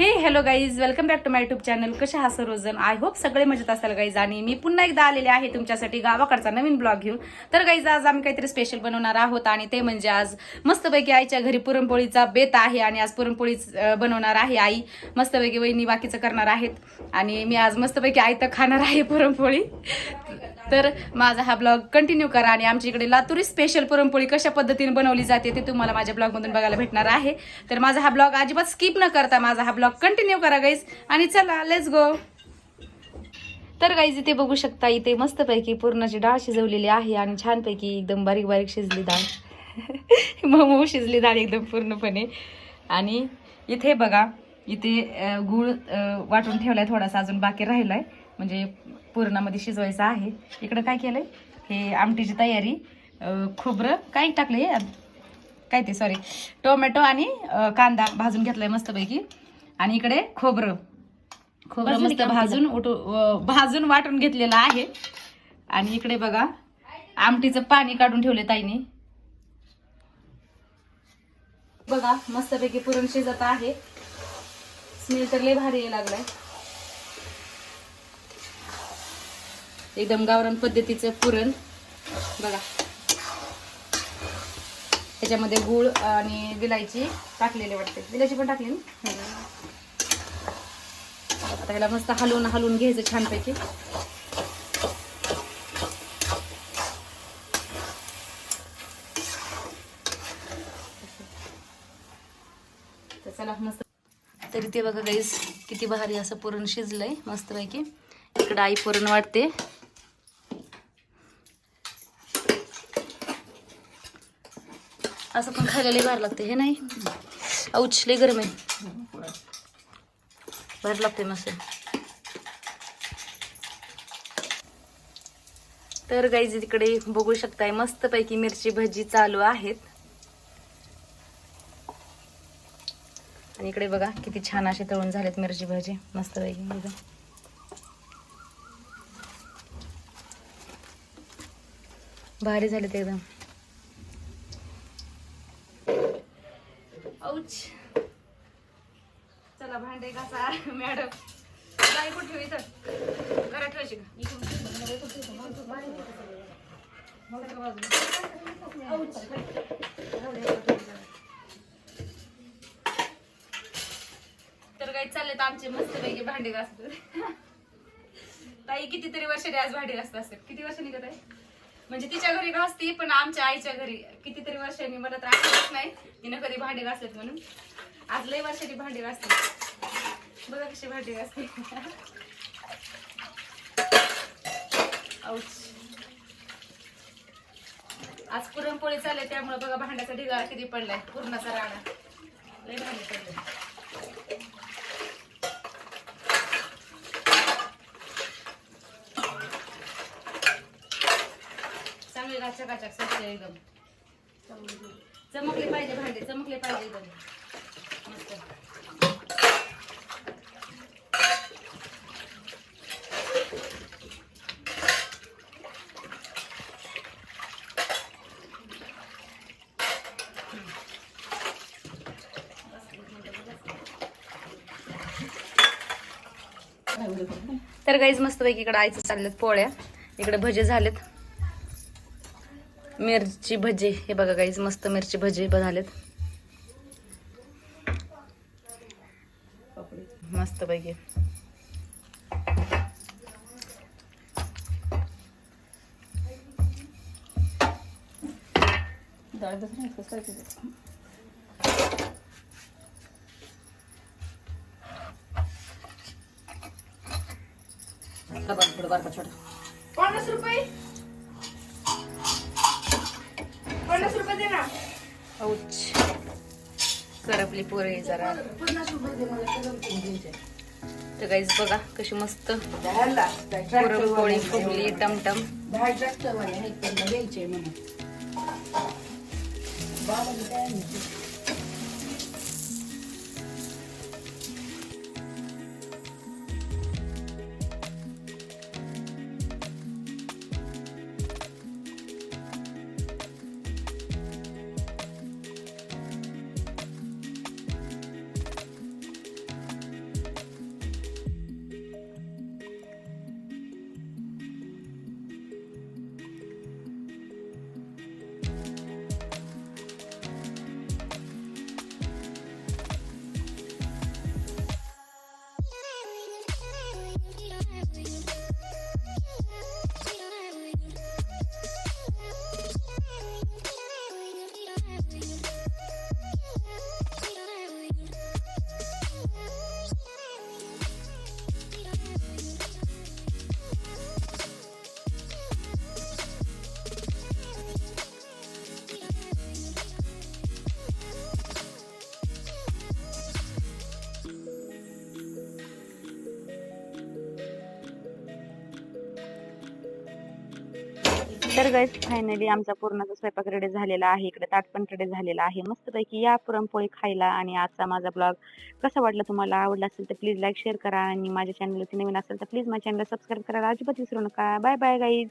Hey hello guys welcome back to my YouTube channel. कशा हा सर्वजण? आय होप सगळे मजेत असाल गाईज आणि मी पुन्हा एकदा आलेले आहे तुमच्यासाठी गावाकडचा नवीन ब्लॉग घेऊन. तर गाईज आज आम्ही काहीतरी स्पेशल बनवणार आहोत आणि ते म्हणजे आज मस्तपैकी आईच्या घरी पुरणपोळीचा बेत आहे आणि आज पुरणपोळी बनवणार आहे आई. मस्तपैकी वहिनी बाकीचं करणार आहेत आणि मी आज मस्तपैकी आई तर खाणार आहे पुरणपोळी. तर माझा हा ब्लॉग कंटिन्यू करा आणि आमच्या इकडे लातुरी स्पेशल पुरणपोळी कशा पद्धतीने बनवली जाते ते तुम्हाला माझ्या ब्लॉगमधून बघायला भेटणार आहे. तर माझा हा ब्लॉग अजिबात स्किप न करता माझा हा ब्लॉग कंटिन्यू करा गाईज आणि चला लेट्स गो तर गाईज इथे बघू शकता इथे मस्तपैकी पुरणाची डाळ शिजवलेली आहे आणि छानपैकी एकदम बारीक बारीक शिजली डाळ. मऊ शिजली डाळ एकदम पूर्णपणे. आणि इथे बघा इथे गूळ वाटून ठेवलाय थोडासा अजून बाकी राहिलाय. म्हणजे पुरणामध्ये शिजवायचं आहे. इकडं काय केलंय? हे आमटीची तयारी खोबरं काय टाकलंय? काय ते सॉरी टोमॅटो आणि कांदा भाजून घेतलाय मस्तपैकी. आणि इकडे खोबरं. खोबरं मस्त? भाजून उठू भाजून वाटून घेतलेलं आहे. आणि इकडे बघा आमटीचं पाणी काढून ठेवले ताईने. बघा मस्तपैकी पुरण शिजत आहे. स्मेल तर लय भारी लागलाय. एकदम गावरान पद्धतीचं पुरण. बघा. त्याच्यामध्ये गूळ आणि विलायची टाकलेली वाटते. विलायची पण टाकली ना? आता ह्याला मस्त हलवून हलवून घ्यायचं छानपैकी. तर चला मस्त. तरी ते बघा गाईस किती भारी असं पुरण शिजलंय मस्तपैकी. इकडं आई पुरण वाटते. असं पण खायला लय भार लागते हे नाही? औच लय गरम आहे. भर लागते मस्त तर गाईज तिकडे बघू शकताय मस्तपैकी मिरची भजी चालू आहेत. आणि इकडे बघा किती छान असे तळून झालेत मिरची भजी. मस्तपैकी बघा. भारी झालेत एकदम. औच चला भांडे घासा मॅडम. बाई कुठे ठेव इथं? घरात ठेवायची का? तर काही चाललेत आमचे मस्त पैकी भांडे घासत ताई कितीतरी वर्षाने आज भांडे घासत असेल किती वर्षांनी का ताई म्हणजे तिच्या घरी घासती पण आमच्या आईच्या घरी कितीतरी वर्षांनी मला तर आठवत नाही. तिनं कधी भांडे घासलेत म्हणून. आज लय वर्षाची भांडी घासते बघा कशी भांडी वाचली आज पुरणपोळी चालली त्यामुळे बघा भांड्याचा ढिगारा किती पडलाय पुरणाचा राणा लय भांडी पडले. चांगले गाचा गाचा स्वच्छ एकदम. चमकले पाहिजे भांडे चमकले पाहिजे एकदम. तर गाईज मस्तपैकी इकडे आईचं चाललेत पोळ्या. इकडे भजे झालेत. मिरची भजे. हे बघा गाईज मस्त मिरची भजे झालेत. मस्त पैकी पन्नास रुपये. पन्नास रुपये दे ना. औच करपली पोरे जरा. तर गाईज बघा कशी मस्त पुरणपोळी फुगली टमटम. दहा द्यायचे म्हणून तर गाईज फायनली आमचा पूर्णाचा स्वयंपाक रेडी झालेला आहे. इकडे ताट पण रेडी झालेला आहे. मस्तपैकी या पुरणपोळी खायला आणि आजचा माझा ब्लॉग कसा वाटला तुम्हाला? आवडला असेल तर प्लीज लाईक शेअर करा आणि माझ्या चॅनलवरती नवीन असेल तर प्लीज माझ्या चॅनलला सबस्क्राईब करायला अजिबात विसरू नका. Bye bye guys